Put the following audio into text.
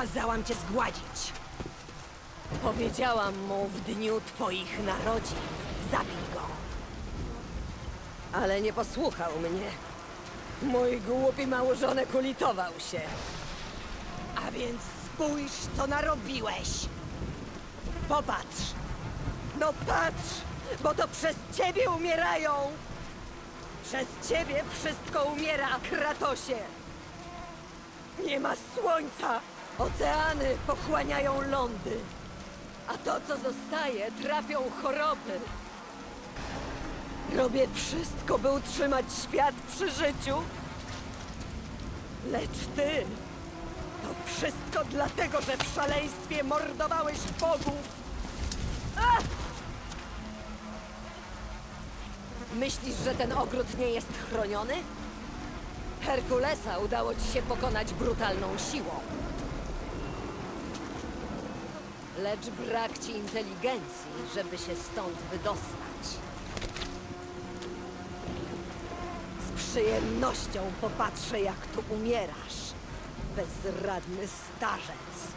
kazałam cię zgładzić. Powiedziałam mu w dniu twoich narodzin. Zabij go. Ale nie posłuchał mnie. Mój głupi małżonek ulitował się. A więc spójrz, co narobiłeś. Popatrz. No patrz, bo to przez ciebie umierają. Przez ciebie wszystko umiera, Kratosie. Nie ma słońca. Oceany pochłaniają lądy. A to, co zostaje, trapią choroby. Robię wszystko, by utrzymać świat przy życiu. Lecz ty... To wszystko dlatego, że w szaleństwie mordowałeś bogów. A! Myślisz, że ten ogród nie jest chroniony? Herkulesa udało ci się pokonać brutalną siłą. Lecz brak ci inteligencji, żeby się stąd wydostać. Z przyjemnością popatrzę, jak tu umierasz, bezradny starzec.